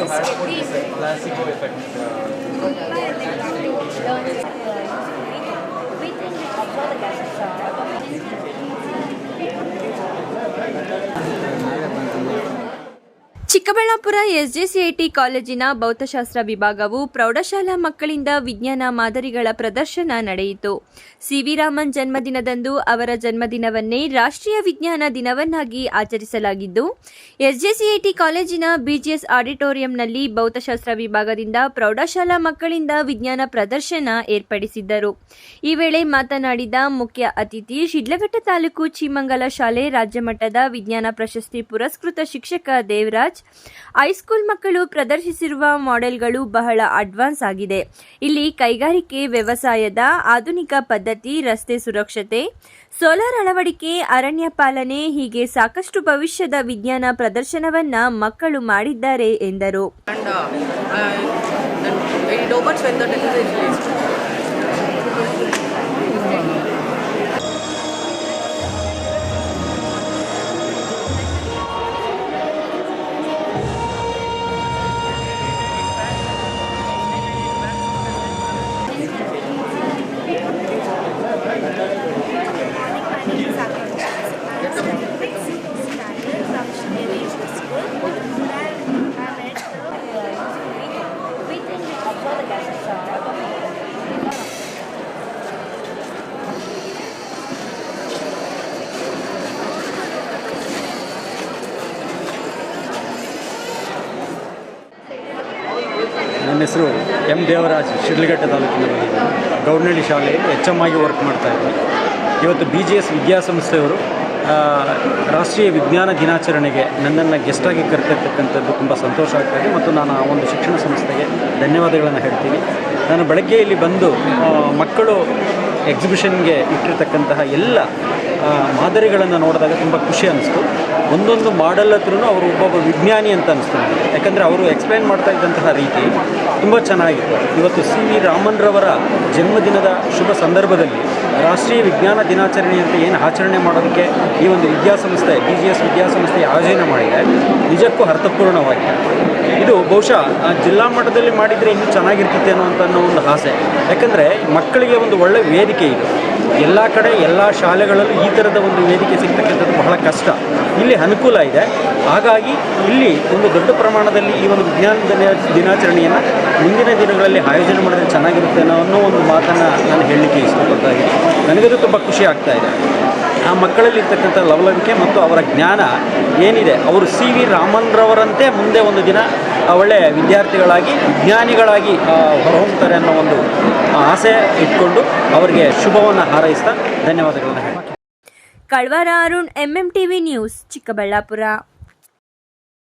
you had for this uh, placebo effect? Chikkaballapur SJCIT ಕಾಲೇಜಿನ ಭೌತಶಾಸ್ತ್ರ ವಿಭಾಗವು ಪ್ರೌಢಶಾಲಾ ಮಕ್ಕಳಿಂದ ವಿಜ್ಞಾನ ಮಾದರಿಗಳ ಪ್ರದರ್ಶನ ನಡೆಯಿತು. ಸಿವಿ ರಾಮನ್ ಜನ್ಮದಿನದಂದು ಅವರ ಜನ್ಮದಿನವನ್ನೇ ರಾಷ್ಟ್ರೀಯ ವಿಜ್ಞಾನ ದಿನವನ್ನಾಗಿ ಆಚರಿಸಲಾಗಿದ್ದು, ಎಸ್ಜೆಸಿಐಟಿ ಕಾಲೇಜಿನ ಬಿಜಿಎಸ್ ಆಡಿಟೋರಿಯಂನಲ್ಲಿ ಭೌತಶಾಸ್ತ್ರ ವಿಭಾಗದಿಂದ ಪ್ರೌಢಶಾಲಾ ಮಕ್ಕಳಿಂದ ವಿಜ್ಞಾನ ಪ್ರದರ್ಶನ ಏರ್ಪಡಿಸಿದ್ದರು. ಈ ವೇಳೆ ಮಾತನಾಡಿದ ಮುಖ್ಯ ಅತಿಥಿ, ಶಿಡ್ಲಘಟ್ಟ ತಾಲೂಕು ಚೀಮಂಗಲ ಶಾಲೆ ರಾಜ್ಯಮಟ್ಟದ ವಿಜ್ಞಾನ ಪ್ರಶಸ್ತಿ ಪುರಸ್ಕೃತ ಶಿಕ್ಷಕ ದೇವರಾಜ್ ಹೈಸ್ಕೂಲ್ ಮಕ್ಕಳು ಪ್ರದರ್ಶಿಸಿರುವ ಮಾಡೆಲ್ಗಳು ಬಹಳ ಅಡ್ವಾನ್ಸ್ ಆಗಿದೆ. ಇಲ್ಲಿ ಕೈಗಾರಿಕೆ ವ್ಯವಸಾಯದ ಆಧುನಿಕ ಪದ್ಧತಿ, ರಸ್ತೆ ಸುರಕ್ಷತೆ, ಸೋಲಾರ್ ಅಳವಡಿಕೆ, ಅರಣ್ಯ ಪಾಲನೆ ಹೀಗೆ ಸಾಕಷ್ಟು ಭವಿಷ್ಯದ ವಿಜ್ಞಾನ ಪ್ರದರ್ಶನವನ್ನ ಮಕ್ಕಳು ಮಾಡಿದ್ದಾರೆ ಎಂದರು. ನನ್ನ ಹೆಸರು ಎಂ ದೇವರಾಜ್, ಶಿಡ್ಲಘಟ್ಟ ತಾಲೂಕಿನ ಗೌಡ್ನಳ್ಳಿ ಶಾಲೆಯಲ್ಲಿ ಎಚ್ ಎಂ ಆಗಿ ವರ್ಕ್ ಮಾಡ್ತಾ ಇದ್ದೀನಿ ಇವತ್ತು ಬಿ ಜಿ ಎಸ್ ವಿದ್ಯಾಸಂಸ್ಥೆಯವರು ರಾಷ್ಟ್ರೀಯ ವಿಜ್ಞಾನ ದಿನಾಚರಣೆಗೆ ನನ್ನನ್ನು ಗೆಸ್ಟಾಗಿ ಕರೆತಿರ್ತಕ್ಕಂಥದ್ದು ತುಂಬ ಸಂತೋಷ ಆಗ್ತಾಯಿದೆ ಮತ್ತು ನಾನು ಆ ಒಂದು ಶಿಕ್ಷಣ ಸಂಸ್ಥೆಗೆ ಧನ್ಯವಾದಗಳನ್ನು ಹೇಳ್ತೀನಿ. ನಾನು ಬೆಳಗ್ಗೆ ಬಂದು ಮಕ್ಕಳು ಎಕ್ಸಿಬಿಷನ್ಗೆ ಇಟ್ಟಿರ್ತಕ್ಕಂತಹ ಎಲ್ಲ ಮಾದರಿಗಳನ್ನು ನೋಡಿದಾಗ ತುಂಬ ಖುಷಿ ಅನ್ನಿಸ್ತು ಒಂದೊಂದು ಮಾಡೆಲ್ ಹತ್ರನೂ ಅವರು ಒಬ್ಬೊಬ್ಬ ವಿಜ್ಞಾನಿ ಅಂತ ಅನಿಸ್ತು ಯಾಕಂದರೆ ಅವರು ಎಕ್ಸ್ಪ್ಲೈನ್ ಮಾಡ್ತಾ ಇದ್ದಂತಹ ರೀತಿ ತುಂಬ ಚೆನ್ನಾಗಿತ್ತು. ಇವತ್ತು ಸಿ ವಿ ರಾಮನ್ರವರ ಜನ್ಮದಿನದ ಶುಭ ಸಂದರ್ಭದಲ್ಲಿ ರಾಷ್ಟ್ರೀಯ ವಿಜ್ಞಾನ ದಿನಾಚರಣೆ ಅಂತ ಏನು ಆಚರಣೆ ಮಾಡೋದಕ್ಕೆ ಈ ಒಂದು ವಿದ್ಯಾಸಂಸ್ಥೆ ಬಿ ಜಿ ಎಸ್ ವಿದ್ಯಾಸಂಸ್ಥೆ ಆಯೋಜನೆ ಮಾಡಿದೆ. ನಿಜಕ್ಕೂ ಅರ್ಥಪೂರ್ಣವಾಗಿದೆ. ಇದು ಬಹುಶಃ ಜಿಲ್ಲಾ ಮಟ್ಟದಲ್ಲಿ ಮಾಡಿದರೆ ಇನ್ನೂ ಚೆನ್ನಾಗಿರ್ತದೆ ಅನ್ನುವಂಥ ಅನ್ನೋ ಒಂದು ಆಸೆ. ಯಾಕಂದರೆ ಮಕ್ಕಳಿಗೆ ಒಂದು ಒಳ್ಳೆಯ ವೇದಿಕೆ ಇದು. ಎಲ್ಲ ಕಡೆ ಎಲ್ಲ ಶಾಲೆಗಳಲ್ಲೂ ಈ ಥರದ ಒಂದು ವೇದಿಕೆ ಸಿಗ್ತಕ್ಕಂಥದ್ದು ಬಹಳ ಕಷ್ಟ. ಇಲ್ಲಿ ಅನುಕೂಲ ಇದೆ. ಹಾಗಾಗಿ ಇಲ್ಲಿ ಒಂದು ದೊಡ್ಡ ಪ್ರಮಾಣದಲ್ಲಿ ಈ ಒಂದು ವಿಜ್ಞಾನ ದಿನ ದಿನಾಚರಣೆಯನ್ನು ಮುಂದಿನ ದಿನಗಳಲ್ಲಿ ಆಯೋಜನೆ ಮಾಡಿದ್ರೆ ಚೆನ್ನಾಗಿರುತ್ತೆ ಅನ್ನೋ ಒಂದು ಮಾತನ್ನು ನಾನು ಹೇಳಲಿಕ್ಕೆ ಇಷ್ಟಪಡ್ತಾ ಇದ್ದೀನಿ ನನಗದು ತುಂಬ ಖುಷಿ ಆಗ್ತಾ ಇದೆ. ಆ ಮಕ್ಕಳಲ್ಲಿ ಇರ್ತಕ್ಕಂಥ ಲವಲವಿಕೆ ಮತ್ತು ಅವರ ಜ್ಞಾನ ಏನಿದೆ, ಅವರು ಸಿ ವಿ ರಾಮನ್ರವರಂತೆ ಮುಂದೆ ಒಂದು ದಿನ ಒಳ್ಳೆಯ ವಿದ್ಯಾರ್ಥಿಗಳಾಗಿ ವಿಜ್ಞಾನಿಗಳಾಗಿ ಹೊರ ಹೊರಹೊಮ್ಮುತ್ತಾರೆ ಅನ್ನೋ ಒಂದು ಆಸೆ ಇಟ್ಕೊಂಡು ಅವರಿಗೆ ಶುಭವನ್ನು ಹಾರೈಸ್ತಾ ಧನ್ಯವಾದಗಳನ್ನು ಕಳ್ವಾರ Arun MM TV news Chikkaballapur.